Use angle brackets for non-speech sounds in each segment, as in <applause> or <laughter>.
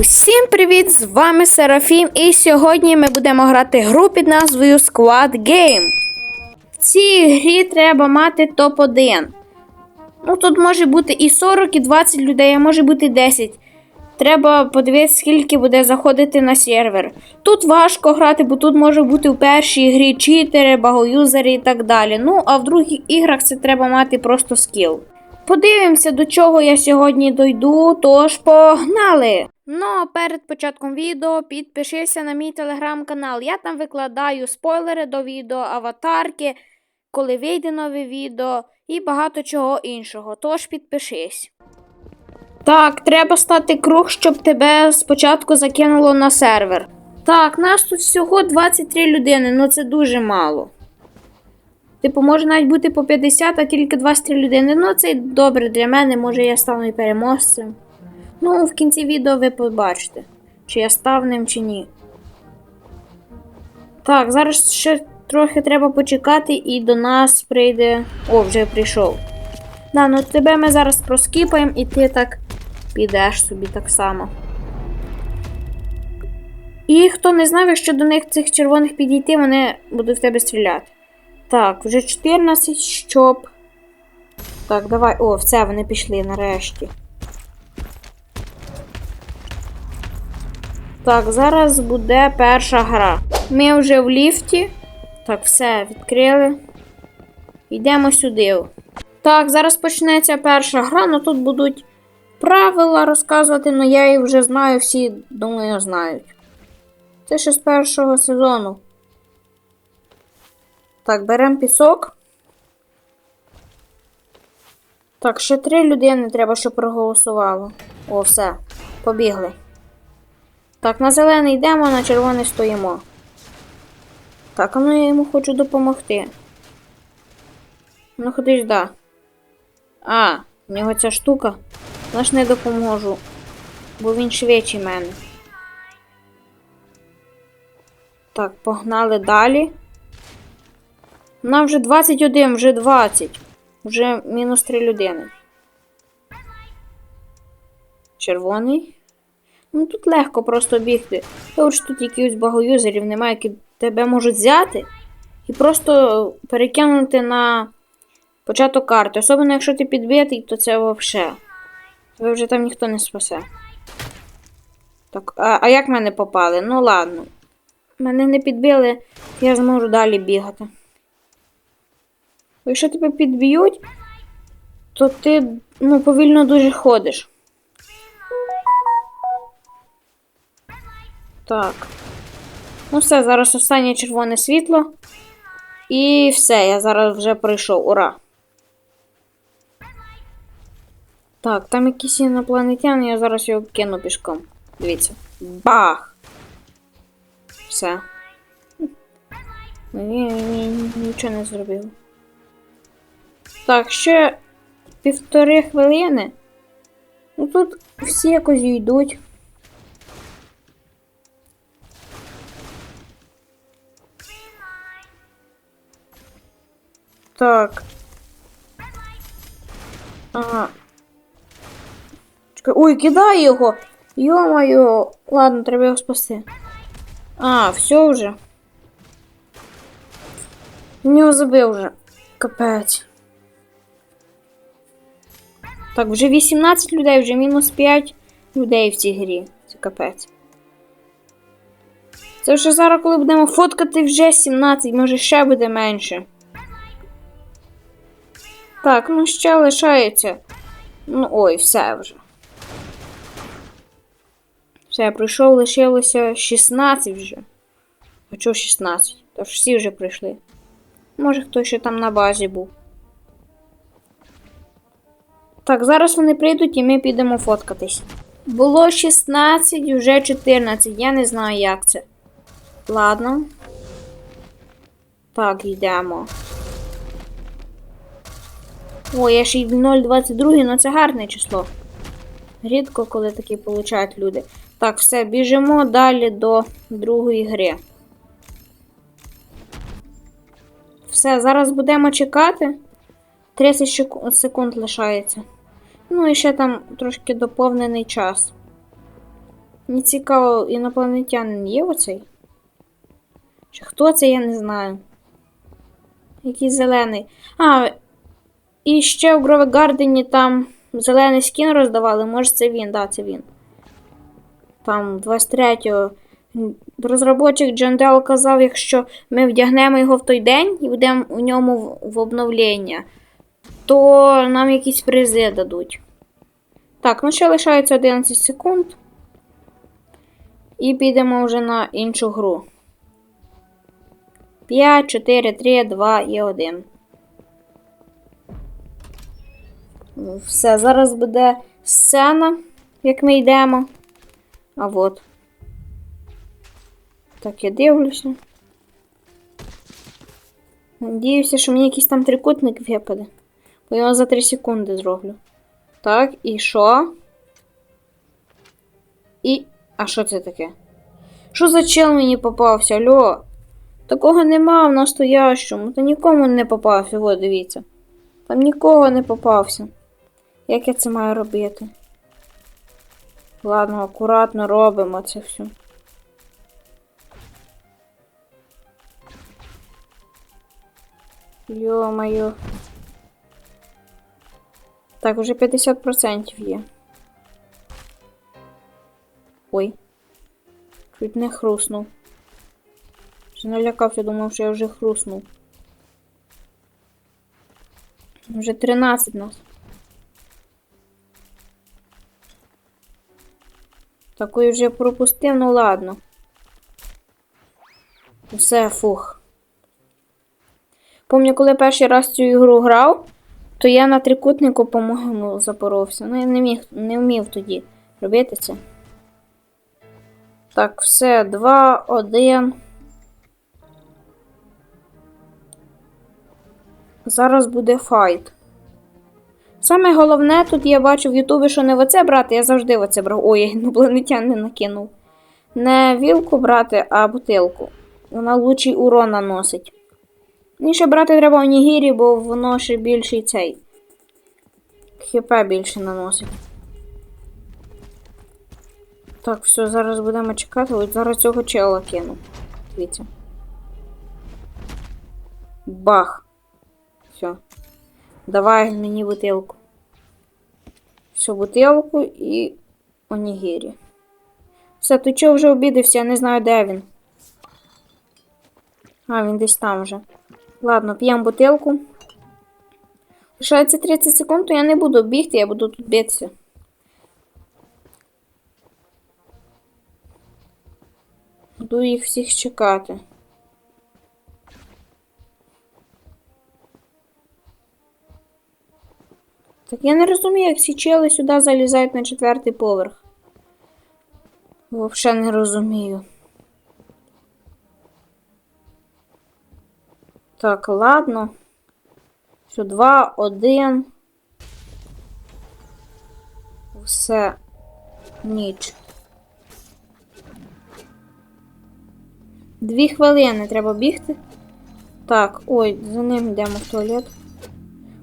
Усім привіт! З вами Серафім, і сьогодні ми будемо грати гру під назвою Squad Game. В цій грі треба мати топ-1. Ну, тут може бути і 40, і 20 людей, а може бути 10. Треба подивитися, скільки буде заходити на сервер. Тут важко грати, бо тут може бути в першій грі читери, багоюзери і так далі. Ну, а в других іграх це треба мати просто скіл. Подивимося, до чого я сьогодні дойду, тож погнали! Ну, а перед початком відео підпишися на мій телеграм-канал. Я там викладаю спойлери до відео, аватарки, коли вийде нове відео і багато чого іншого. Тож підпишись. Так, треба стати круг, щоб тебе спочатку закинуло на сервер. Так, нас тут всього 23 людини, ну це дуже мало. Типу, може навіть бути по 50, а тільки 23 людини. Ну, це добре для мене, може я стану і переможцем. Ну, в кінці відео ви побачите, чи я став ним, чи ні. Так, зараз ще трохи треба почекати, і до нас прийде. О, вже прийшов. Да, ну тебе ми зараз проскіпаємо, і ти так підеш собі так само. І хто не знав, якщо до них цих червоних підійти, вони будуть в тебе стріляти. Так, вже 14, щоб. Так, давай. О, все, вони пішли нарешті. Так, зараз буде перша гра. Ми вже в ліфті. Так, все, відкрили. Йдемо сюди. Так, зараз почнеться перша гра, ну тут будуть правила розказувати, але я їх вже знаю, всі, думаю, знають. Це ще з першого сезону. Так, беремо пісок. Так, ще три людини треба, щоб проголосувало. О, все. Побігли. Так, на зелений йдемо, на червоний стоїмо. Так, а ну я йому хочу допомогти. Ну ходи ж да. А, в нього ця штука. Я не допоможу. Бо він швидший мене. Так, погнали далі. Нам вже 21, вже 20. Вже мінус 3 людини. Червоний. Ну тут легко просто бігти. Тому тут якихось багоюзерів немає, які тебе можуть взяти і просто перекинути на початок карти. Особливо, якщо ти підбитий, то це взагалі. Тебе вже там ніхто не спасе. Так, а, а як мене попали? Ну ладно. Мене не підбили, я зможу далі бігати. Якщо тебе підб'ють, то ти ну, повільно дуже ходиш. Так. Ну все, зараз останнє червоне світло. І все, я зараз вже прийшов. Ура! Так, там якісь інопланетяни, я зараз його кину пішком. Дивіться. Бах! Все. Ні, ні, нічого не зробив. Так, ще півтори хвилини. Ну тут всі якось йдуть. Так. Ага. Чекай. Ой, кидай його! Йо-моє! Ладно, треба його спасти. А, все вже. Нього забив вже. Капець. Так, вже 18 людей, вже мінус 5 людей в цій грі. Це капець. Це вже зараз, коли будемо фоткати, вже 17, може ще буде менше. Так, ну ще лишається. Ну, ой, все вже. Все, я прийшов, лишилося 16 вже. А чого 16? Тож всі вже прийшли. Може, хтось ще там на базі був. Так, зараз вони прийдуть і ми підемо фоткатись. Було 16, вже 14. Я не знаю, як це. Ладно. Так, йдемо. О, я ще й 0,22, ну це гарне число. Рідко, коли такі получають люди. Так, все, біжимо далі до другої гри. Все, зараз будемо чекати. 30 секунд лишається. Ну і ще там трошки доповнений час. Мені цікаво, інопланетянин є оцей? Чи хто це, я не знаю. Якийсь зелений. А, і ще в Грове Гардені там зелений скін роздавали. Може це він, да, це він. Там 23-го. Розробочик Джандел казав, якщо ми вдягнемо його в той день і будемо у ньому в обновлення, то нам якісь призи дадуть. Так, ну ще лишається 11 секунд. І підемо вже на іншу гру. 5, 4, 3, 2 і 1. Все, зараз буде сцена, як ми йдемо. А от. Так, я дивлюся. Надіюся, що мені якийсь там трикутник випаде. Бо я його за 3 секунди зроблю. Так, і що? І. А що це таке? Що за чел мені попався? Алло? Такого нема в настоящому. Та нікому не попався, от дивіться. Там нікого не попався. Як я це маю робити? Ладно, акуратно робимо це все. Йо-моє. Так, уже 50% є. Ой. Чуть не хруснув. Вже налякався, думав, що я вже хруснув. Вже 13 нас. Такої вже пропустив, ну ладно. Все, фух. Помню, коли перший раз цю ігру грав, то я на трикутнику, по-моєму, запоровся. Ну, я не міг, не вмів тоді робити це. Так, все, два, один. Зараз буде файт. Саме головне, тут я бачу в Ютубі, що не в оце брати, я завжди в оце брав. Ой, <laughs> інопланетян не накинув. Не вілку брати, а бутилку. Вона лучший урон наносить. Мені ще брати треба онігірі, бо воно ще більший цей. ХП більше наносить. Так, все, зараз будемо чекати. Ось зараз цього чела кину. Дивіться. Бах. Все. Давай мені бутилку. Все, бутилку і онігірі. Все, ти чого вже обідався, я не знаю, де він. А, він десь там вже. Ладно, п'ємо бутилку. Лишається 30 секунд, то я не буду бігти, я буду тут битися. Буду їх всіх чекати. Так я не розумію, як ці чели сюди залізають на четвертий поверх. Взагалі не розумію. Так, ладно. Все, два, один. Все. Ніч. Дві хвилини треба бігти. Так, ой, за ним йдемо в туалет.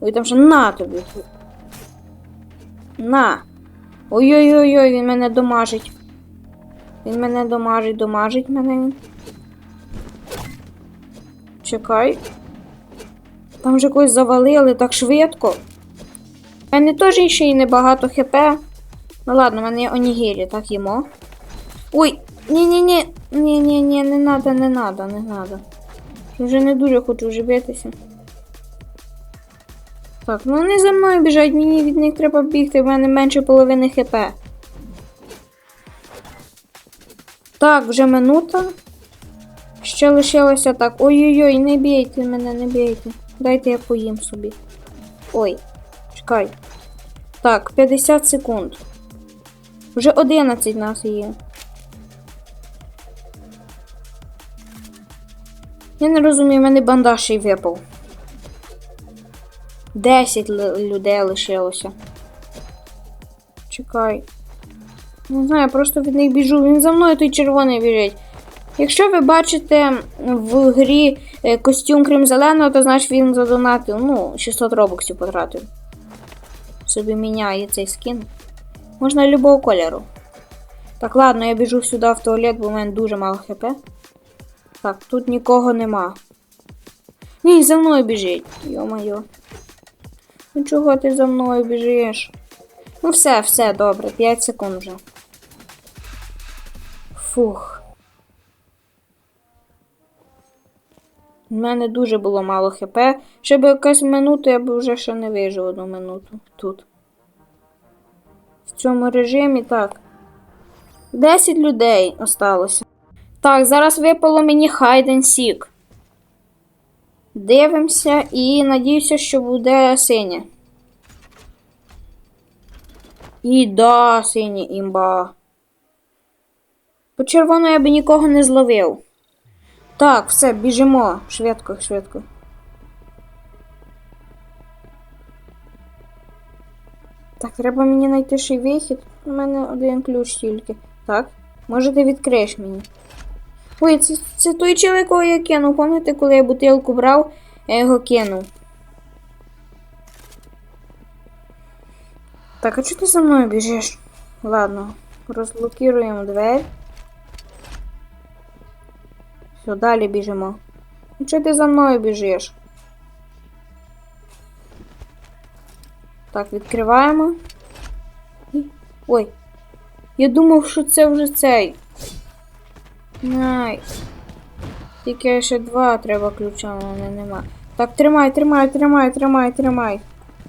Ой, там ще на тобі. На. Ой-ой-ой, він мене домажить. Він мене домажить, домажить мене він. Чекай. Там вже когось завалили так швидко. У мене теж ще й небагато хп. Ну ладно, в мене онігірі, так їмо. Ой, ні-ні-ні. Ні-ні-ні, не надо, не надо, не надо. Вже не дуже хочу живитися. Так, ну вони за мною біжать, мені від них треба бігти, в мене менше половини хп. Так, вже минута. Ще лишилося так. Ой-ой-ой, не бійте мене, не бійте. Дайте я поїм собі. Ой, чекай. Так, 50 секунд. Вже 11 нас є. Я не розумію, в мене бандаж й випав. 10 л- людей лишилося. Чекай. Не знаю, я просто від них біжу. Він за мною той червоний біжить. Якщо ви бачите в грі е, костюм крім зеленого, то значить він задонатив, ну, 600 робоксів потратив. Собі міняє цей скін. Можна любого кольору. Так, ладно, я біжу сюди в туалет, бо в мене дуже мало хп. Так, тут нікого нема. Ні, за мною біжить. Йо-моє. Ну чого ти за мною біжиш? Ну все, все, добре, 5 секунд вже. Фух. У мене дуже було мало хп. Ще б якась минута, я б вже ще не вижив одну минуту тут. В цьому режимі так. 10 людей осталося. Так, зараз випало мені Hide Seek. Дивимося і надіюся, що буде синє. І да, синє імба. По червоно я би нікого не зловив. Так, все, біжимо. Швидко, швидко. Так, треба мені знайти ще вихід. У мене один ключ тільки. Так, може ти відкриєш мені. Ой, це, це той чоловік, якого я кинув. Пам'ятаєте, коли я бутилку брав, я його кинув. Так, а чого ти за мною біжиш? Ладно, розблокуємо двері. Все, далі біжимо. Ну чого ти за мною біжиш? Так, відкриваємо. Ой. Я думав, що це вже цей. Най. Тільки ще два треба ключа, у мене нема. Так, тримай, тримай, тримай, тримай, тримай.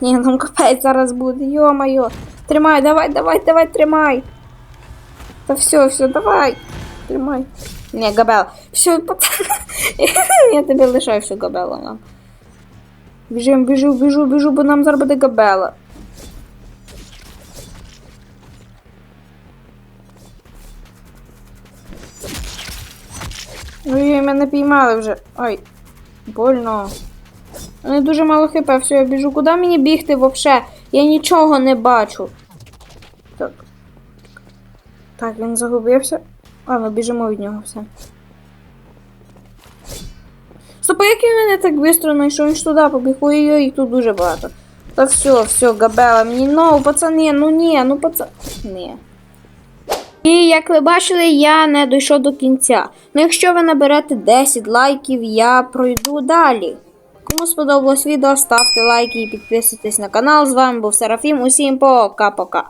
Ні, нам капець зараз буде. Йо-моє. Тримай, давай, давай, давай, тримай. Та все, все, давай. Тримай. Не, Габел. Все, пацан. <laughs> Я тебе лишаю все Габела нам. Біжим, біжу, біжу, біжу, бо нам зараз буде Габела. Ой, мене піймали вже. Ой, больно. Мене дуже мало хп, все, я біжу. Куди мені бігти взагалі? Я нічого не бачу. Так. Так, він загубився. Ладно, біжимо від нього все. Стоп, а як він мене так швидко знайшов? Він ж туди побіг. Ой-ой, їх тут дуже багато. Та все, все, Габела, мені ну, пацани, ну ні, ну пацан. Ні. І як ви бачили, я не дійшов до кінця. Ну якщо ви наберете 10 лайків, я пройду далі. Кому сподобалось відео, ставте лайки і підписуйтесь на канал. З вами був Серафім. Усім пока-пока.